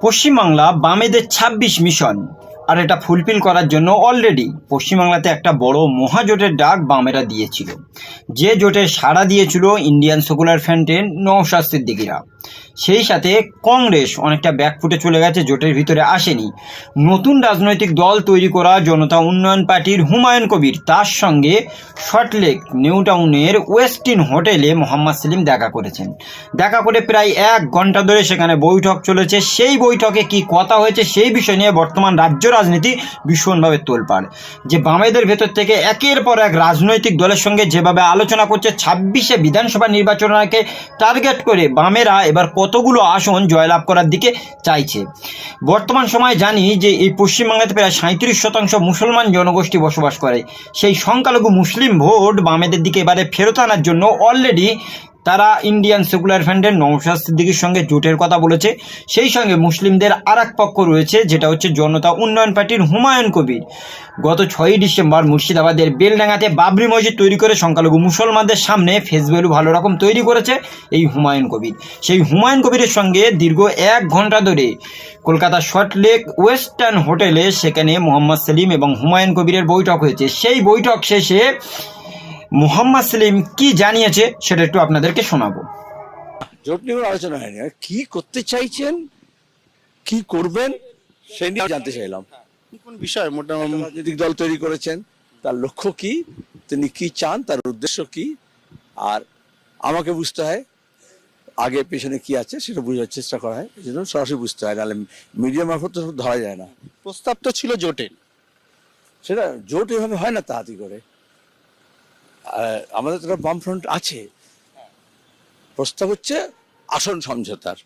পশ্চিমবাংলা বামেদের ছাব্বিশ মিশন। আর এটা ফুলফিল করার জন্য অলরেডি পশ্চিমবাংলাতে একটা বড় মহাজোটের ডাক বামেরা দিয়েছিল। যে জোটে সাড়া দিয়েছিল ইন্ডিয়ান সেকুলার ফ্রন্টের নৌশাদ সিদ্দিকিরা। সেই সাথে কংগ্রেস অনেকটা ব্যাকফুটে চলে গেছে, জোটের ভিতরে আসেনি। নতুন রাজনৈতিক দল তৈরি করা জনতা উন্নয়ন পার্টির হুমায়ুন কবির, তার সঙ্গে শর্টলেক নিউ টাউনের ওয়েস্টিন হোটেলে মোহাম্মদ সেলিম দেখা করেছেন। দেখা করে প্রায় এক ঘণ্টা ধরে সেখানে বৈঠক চলেছে। সেই বৈঠকে কি কথা হয়েছে সেই বিষয় নিয়ে বর্তমান রাজ্য রাজনীতি ভীষণভাবে তোলপাড়। যে বামেদের ভেতর থেকে একের পর এক রাজনৈতিক দলের সঙ্গে যেভাবে আলোচনা করছে, ছাব্বিশে বিধানসভা নির্বাচনকে টার্গেট করে বামেরা এবার কতগুলো আসন জয়লাভ করার দিকে চাইছে। বর্তমান সময়ে জানি যে এই পশ্চিমবাংলাতে প্রায় সাঁত্রিশ শতাংশ মুসলমান জনগোষ্ঠী বসবাস করে। সেই সংখ্যালঘু মুসলিম ভোট বামেদের দিকে এবারে ফেরত আনার জন্য অলরেডি তারা ইন্ডিয়ান সেকুলার ফ্রন্টের নৌশাদ সিদ্দিকির সঙ্গে জোটের কথা বলেছে। সেই সঙ্গে মুসলিমদের আর পক্ষ রয়েছে, যেটা হচ্ছে জনতা উন্নয়ন পার্টির হুমায়ুন কবির। গত ছয়ই ডিসেম্বর মুর্শিদাবাদের বেলডাঙ্গাতে বাবরি মসজিদ তৈরি করে সংখ্যালঘু মুসলমানদের সামনে ফেস ভ্যালু ভালো রকম তৈরি করেছে এই হুমায়ুন কবির। সেই হুমায়ুন কবিরের সঙ্গে দীর্ঘ এক ঘণ্টা ধরে কলকাতা শর্টলেক ওয়েস্টার্ন হোটেলে সেখানে মোহাম্মদ সেলিম এবং হুমায়ুন কবিরের বৈঠক হয়েছে। সেই বৈঠক শেষে মোহাম্মদ সেলিম কি জানিয়েছে সেটা একটু আপনাদেরকে শোনাবো। জোট নিয়ে আলোচনা হয়নি। আর কি করতে চাইছেন কি করবেন সে নিয়ে জানতে চাইলাম। কোন বিষয়? মোটামুটি রাজনৈতিক দল তৈরি করেছেন। তার লক্ষ্য কি? তিনি কি চান? তার উদ্দেশ্য কি? আর আমাকে বুঝতে হয় আগে পেছনে কি আছে সেটা বোঝার চেষ্টা করা হয়। এই জন্য সরাসরি বুঝতে হয় নাহলে মিডিয়া মারফত তো সব ধরা যায় না। প্রস্তাব তো ছিল জোটের। সেটা জোট এভাবে হয় না তাড়াতাড়ি করে। আমাদের তো বামফ্রন্ট আছে। প্রস্তাব হচ্ছে আসন সমঝোতার।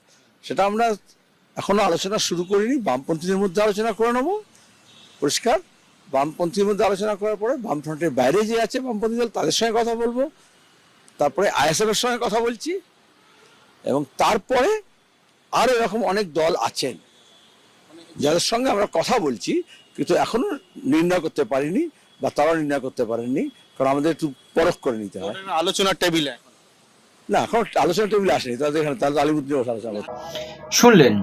সেটা আমরা এখনও আলোচনা শুরু করিনি, বামপন্থীদের মধ্যে আলোচনা করে নেব। পরিষ্কার বামপন্থীর মধ্যে আলোচনা করার পরে বামফ্রন্টের বাইরে যে আছে বামপন্থী দল, তাদের সঙ্গে কথা বলব। তারপরে আইএসএফ এর সঙ্গে কথা বলছি। এবং তারপরে আরও এরকম অনেক দল আছেন, যাদের সঙ্গে আমরা কথা বলছি, কিন্তু এখনও নির্ণয় করতে পারিনি বা তারাও নির্ণয় করতে পারেননি। কারণ আমাদের একটু পরখ করে নিতে হয়। আলোচনার টেবিলে না এখন আলোচনা টেবিলে আসেনি। তাদের এখানে তাদের আলিমুদ্দিন বসে আলোচনা শুনলেন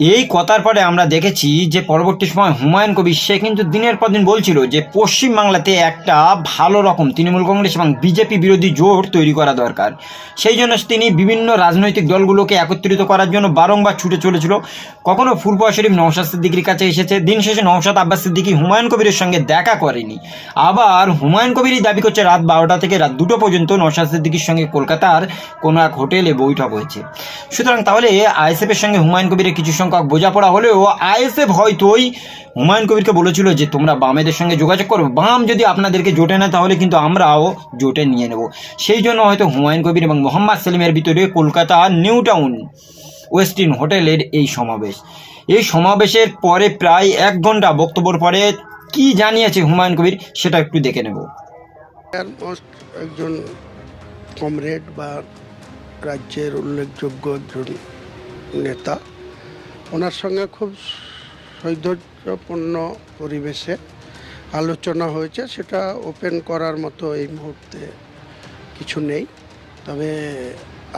এই কথার পরে আমরা দেখেছি যে পরবর্তী সময় হুমায়ুন কবির, সে কিন্তু দিনের পর দিন বলছিল যে পশ্চিমবাংলাতে একটা ভালো রকম তৃণমূল কংগ্রেস এবং বিজেপি বিরোধী জোট তৈরি করা দরকার। সেই জন্য তিনি বিভিন্ন রাজনৈতিক দলগুলোকে একত্রিত করার জন্য বারংবার ছুটে চলেছিল। কখনো ফুলপুয়া শরীফ নওশাদ সিদ্দিকির কাছে এসেছে, দিন শেষে নওশাদ আব্বাস সিদ্দিকি হুমায়ুন কবিরের সঙ্গে দেখা করেনি। আবার হুমায়ুন কবিরই দাবি করছে, রাত বারোটা থেকে রাত দুটো পর্যন্ত নওশাদ সিদ্দিকির সঙ্গে কলকাতার কোনো এক হোটেলে বৈঠক হয়েছে। সুতরাং তাহলে আইএসএফের সঙ্গে হুমায়ুন কবিরের কিছু সংখ্যক বোঝাপড়া হলেও আইএসএফ হয়তোই হুমায়ুন কবিরকে বলেছিল যে তোমরা বামেদের সঙ্গে যোগাযোগ করো। বাম যদি আপনাদেরকে জোটে না তাহলে কিন্তু আমরাও জোটে নিয়ে নেব। সেই জন্য হয়তো হুমায়ুন কবির এবং মোহাম্মদ সেলিমের ভিতরে কলকাতা নিউ টাউন, ওয়েস্টিন হোটেলের এই সমাবেশ। এই সমাবেশের পরে প্রায় এক ঘণ্টা বক্তব্যের পরে কি জানিয়েছে হুমায়ুন কবির, সেটা একটু দেখে নেব। একজন কমরেড বা রাজ্যের উল্লেখযোগ্য নেতা। ওনার সঙ্গে খুব সৌন্দর্যপূর্ণ পরিবেশে আলোচনা হয়েছে। সেটা ওপেন করার মতো এই মুহূর্তে কিছু নেই। তবে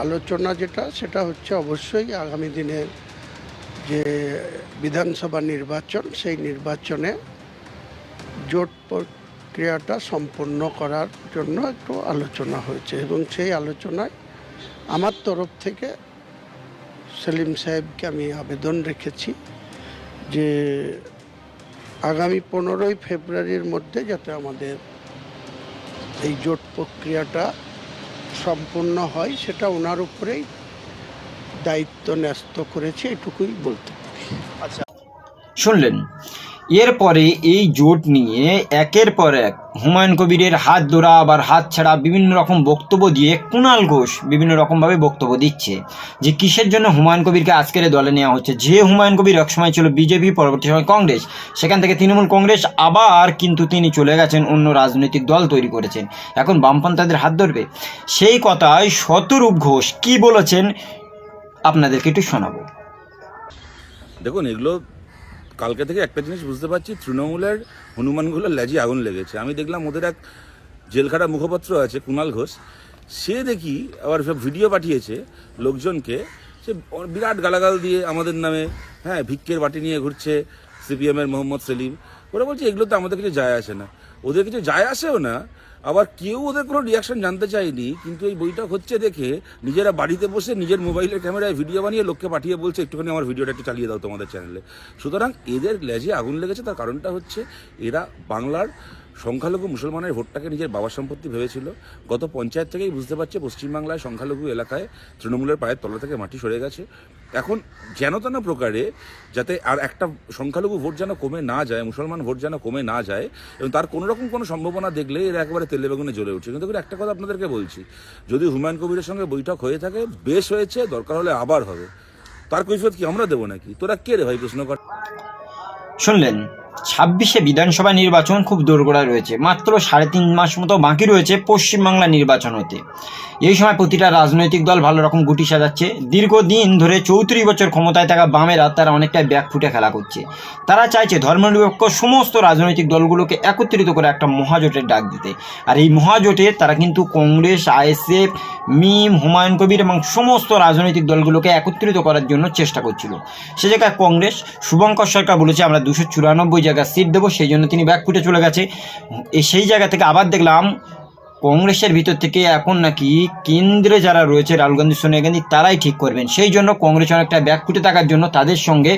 আলোচনা যেটা, সেটা হচ্ছে অবশ্যই আগামী দিনের যে বিধানসভা নির্বাচন, সেই নির্বাচনে জোট প্রক্রিয়াটা সম্পন্ন করার জন্য একটু আলোচনা হয়েছে এবং সেই আলোচনায় আমার তরফ থেকে সেলিম সাহেবকে আমি আবেদন রেখেছি যে আগামী পনেরোই ফেব্রুয়ারির মধ্যে যাতে আমাদের এই জোট প্রক্রিয়াটা সম্পূর্ণ হয়, সেটা ওনার উপরেই দায়িত্ব ন্যস্ত করেছে, এটুকুই বলতে পারি। আচ্ছা শুনলেন এরপরে এই জোট নিয়ে একের পর এক হুমায়ুন কবিরের হাত ধরা, আবার হাত ছাড়া বিভিন্ন রকম বক্তব্য দিয়ে কুণাল ঘোষ বিভিন্ন রকমভাবে বক্তব্য দিচ্ছে যে কিসের জন্য হুমায়ুন কবিরকে আজকের দলে নেওয়া হচ্ছে। যে হুমায়ুন কবির একসময় ছিল বিজেপি, পরবর্তী সময় কংগ্রেস। সেখান থেকে তৃণমূল কংগ্রেস, আবার কিন্তু তিনি চলে গেছেন অন্য রাজনৈতিক দল তৈরি করেছেন। এখন বামপন্থাদের হাত ধরবে। সেই কথায় শতরূপ ঘোষ কি বলেছেন আপনাদেরকে একটু শোনাবো। দেখুন, এগুলো কালকে থেকে একটা জিনিস বুঝতে পারছি, তৃণমূলের হনুমানগুলোর ল্যাজি আগুন লেগেছে। আমি দেখলাম ওদের এক জেলখাটা মুখপাত্র আছে কুণাল ঘোষ। সে দেখি আবার ভিডিও পাঠিয়েছে লোকজনকে, সে বিরাট গালাগাল দিয়ে আমাদের নামে হ্যাঁ ভিক্ষের বাটি নিয়ে ঘুরছে সিপিএমের মোহাম্মদ সেলিম। ওরা বলছে, এগুলো তো আমাদের কিছু যায় আসে না। ওদের কিছু যায় আসেও না। আবার কেউ ওদের কোনো রিয়াকশন জানতে চায়নি, কিন্তু এই বইটা হচ্ছে দেখে নিজেরা বাড়িতে বসে নিজের মোবাইলের ক্যামেরায় ভিডিও বানিয়ে লোককে পাঠিয়ে বলছে, একটুখানি আমার ভিডিওটা একটু চালিয়ে দাও তোমাদের চ্যানেলে সুতরাং এদের লেজে আগুন লেগেছে, তার কারণটা হচ্ছে এরা বাংলার সংখ্যালঘু মুসলমানের ভোটটাকে নিজের বাবার সম্পত্তি ভেবেছিল। গত পঞ্চায়েত থেকেই বুঝতে পারছে পশ্চিমবাংলায় সংখ্যালঘু এলাকায় তৃণমূলের পায়ের তলা থেকে মাটি সরে গেছে। এখন যেন তেন প্রকারে যাতে আর একটা সংখ্যালঘু ভোট যেন কমে না যায়, মুসলমান ভোট যেন কমে না যায়, এবং তার কোনো রকম কোনো সম্ভাবনা দেখলে এরা একেবারে তেলে বেগুনে জ্বলে উঠছে। কিন্তু একটা কথা আপনাদেরকে বলছি, যদি হুমায়ুন কবিরের সঙ্গে বৈঠক হয়ে থাকে, বেশ হয়েছে, দরকার হলে আবার হবে। তার কৈফিয়ত কি আমরা দেবো নাকি? তোরা কে রে ভাই প্রশ্ন কর শুনলেন ছাব্বিশে বিধানসভা নির্বাচন খুব দোরগোড়ায় রয়েছে। মাত্র সাড়ে তিন মাস মতো বাকি রয়েছে পশ্চিমবাংলা নির্বাচন হতে। এই সময় প্রতিটা রাজনৈতিক দল ভালো রকম গুটি সাজাচ্ছে। দীর্ঘদিন ধরে চৌত্রিশ বছর ক্ষমতায় থাকা বামেরা তারা অনেকটাই ব্যাক ফুটে খেলা করছে। তারা চাইছে ধর্মনিরপেক্ষ সমস্ত রাজনৈতিক দলগুলোকে একত্রিত করে একটা মহাজোটের ডাক দিতে। আর এই মহাজোটে তারা কিন্তু কংগ্রেস, আইএসএফ, মিম, হুমায়ুন কবির এবং সমস্ত রাজনৈতিক দলগুলোকে একত্রিত করার জন্য চেষ্টা করছিল। সে জায়গায় কংগ্রেস, শুভঙ্কর সরকার বলেছে আমরা দুশো চুরানব্বই জায়গায় সিট দেবো, সেই জন্য তিনি ব্যাকফুটে চলে গেছে। সেই জায়গা থেকে আবার দেখলাম, কংগ্রেসের ভিতর থেকে এখন নাকি কেন্দ্রে যারা রয়েছে রাহুল গান্ধী, সোনিয়া গান্ধী, তারাই ঠিক করবেন। সেই জন্য কংগ্রেস অনেকটা ব্যাকফুটে থাকার জন্য তাদের সঙ্গে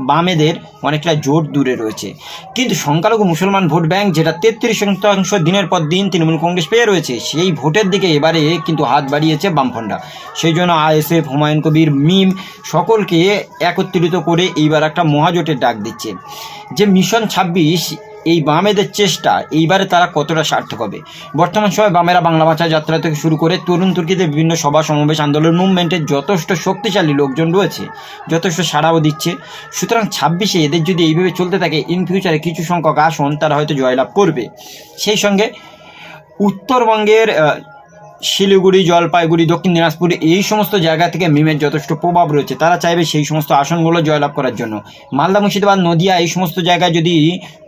বামেদের অনেকটা জোট দূরে রয়েছে। কিন্তু সংখ্যালঘু মুসলমান ভোট ব্যাংক, যেটা তেত্রিশ শতাংশ দিনের পর দিন তৃণমূল কংগ্রেস পেয়ে রয়েছে, সেই ভোটের দিকে এবারে কিন্তু হাত বাড়িয়েছে বামফন্ডা সেই জন্য আইএসএফ, হুমায়ুন কবির, মিম সকলকে একত্রিত করে এইবার একটা মহাজোটের ডাক দিচ্ছে। যে মিশন ছাব্বিশ এই বামেদের চেষ্টা এইবারে তারা কতটা সার্থক হবে? বর্তমান সময় বামেরা বাংলা ভাষা যাত্রা থেকে শুরু করে তরুণ তুর্কিদের বিভিন্ন সভা, সমাবেশ, আন্দোলন মুভমেন্টের যথেষ্ট শক্তিশালী লোকজন রয়েছে, যথেষ্ট সাড়াও দিচ্ছে। সুতরাং ছাব্বিশে এদের যদি এইভাবে চলতে থাকে ইন ফিউচারে কিছু সংখ্যক আসন তারা হয়তো জয়লাভ করবে। সেই সঙ্গে উত্তরবঙ্গের শিলিগুড়ি, জলপাইগুড়ি, দক্ষিণ দিনাজপুর এই সমস্ত জায়গা থেকে মিমের যথেষ্ট প্রভাব রয়েছে। তারা চাইবে সেই সমস্ত আসনগুলো জয়লাভ করার জন্য। মালদা, মুর্শিদাবাদ, নদিয়া এই সমস্ত জায়গায় যদি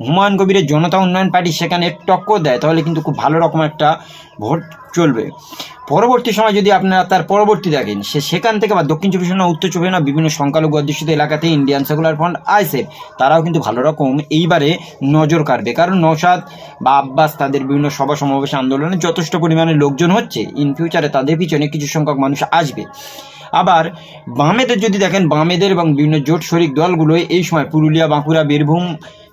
হুমায়ুন কবিরের জনতা উন্নয়ন পার্টি সেখানে টক্কর দেয়, তাহলে কিন্তু খুব ভালো রকম একটা ভোট চলবে। পরবর্তী সময় যদি আপনারা তার পরবর্তী দেখেন, সে সেখান থেকে বা দক্ষিণ চব্বিশ পরগনা, উত্তর চব্বিশ পরগনা, বিভিন্ন সংখ্যালঘু অধ্যুষিত এলাকাতে ইন্ডিয়ান সেকুলার ফ্রন্ট আইসেফ তারাও কিন্তু ভালো রকম এইবারে নজর কাটবে কারণ নৌসাদ বা আব্বাস তাদের বিভিন্ন সভা সমাবেশ আন্দোলনে যথেষ্ট পরিমাণে লোকজন হচ্ছে। ইন ফিউচারে তাদের পিছনে কিছু সংখ্যক মানুষ আসবে। আবার বামেদের যদি দেখেন, বামেদের এবং বিভিন্ন জোট শরিক দলগুলো এই সময় পুরুলিয়া, বাঁকুড়া, বীরভূম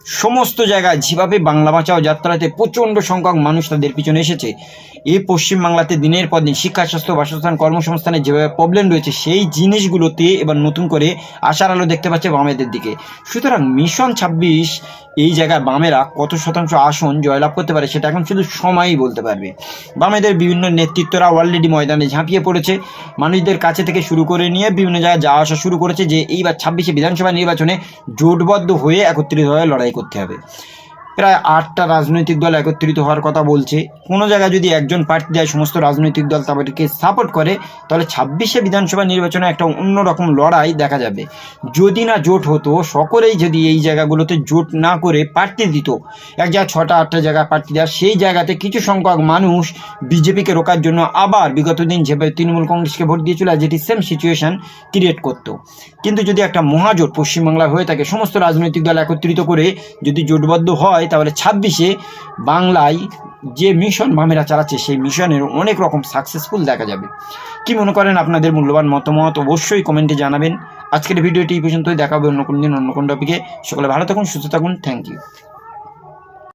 সমস্ত জায়গায় যেভাবে বাংলা বাঁচাও যাত্রাতে প্রচণ্ড সংখ্যক মানুষ তাদের পিছনে এসেছে, এই পশ্চিমবাংলাতে দিনের পর দিন শিক্ষা, স্বাস্থ্য, বাসস্থান, কর্মসংস্থানে যেভাবে প্রবলেম রয়েছে, সেই জিনিসগুলোতে এবার নতুন করে আশার আলো দেখতে পাচ্ছে বামেদের দিকে। সুতরাং মিশন ছাব্বিশ এই জায়গায় বামেরা কত শতাংশ আসন জয়লাভ করতে পারে সেটা এখন শুধু সময়ই বলতে পারবে। বামেদের বিভিন্ন নেতৃত্বরা অলরেডি ময়দানে ঝাঁপিয়ে পড়েছে। মানুষদের কাছে থেকে শুরু করে নিয়ে বিভিন্ন জায়গায় যাওয়া আসা শুরু করেছে যে এইবার ছাব্বিশে বিধানসভা নির্বাচনে জোটবদ্ধ হয়ে একত্রিতভাবে লড়াই করতে হবে। প্রায় আটটা রাজনৈতিক দল একত্রিত হওয়ার কথা বলছে। কোনো জায়গায় যদি একজন প্রার্থী দেয় সমস্ত রাজনৈতিক দল তাদেরকে সাপোর্ট করে, তাহলে ছাব্বিশে বিধানসভা নির্বাচনে একটা অন্যরকম লড়াই দেখা যাবে। যদি না জোট হতো, সকলেই যদি এই জায়গাগুলোতে জোট না করে প্রার্থী দিত, এক জায়গায় ছটা, আটটা জায়গায় প্রার্থী দেওয়ার সেই জায়গাতে কিছু সংখ্যক মানুষ বিজেপিকে রোকার জন্য আবার বিগত দিন যেভাবে তৃণমূল কংগ্রেসকে ভোট দিয়েছিল যেটি সেম সিচুয়েশন ক্রিয়েট করতো। কিন্তু যদি একটা মহাজোট পশ্চিমবাংলায় হয়ে থাকে, সমস্ত রাজনৈতিক দল একত্রিত করে যদি জোটবদ্ধ হয়, তাহলে ছাব্বিশে বাংলায় যে মিশন বামেরা চালাচ্ছে, সেই মিশনের অনেক রকম সাকসেসফুল দেখা যাবে। কি মনে করেন আপনাদের মূল্যবান মতামত? অবশ্যই কমেন্টে জানাবেন। আজকের ভিডিওটি এই পর্যন্তই। দেখাবে অন্য কোনো দিন অন্য কোনো টপিকে সকলে ভালো থাকুন, সুস্থ থাকুন। Thank you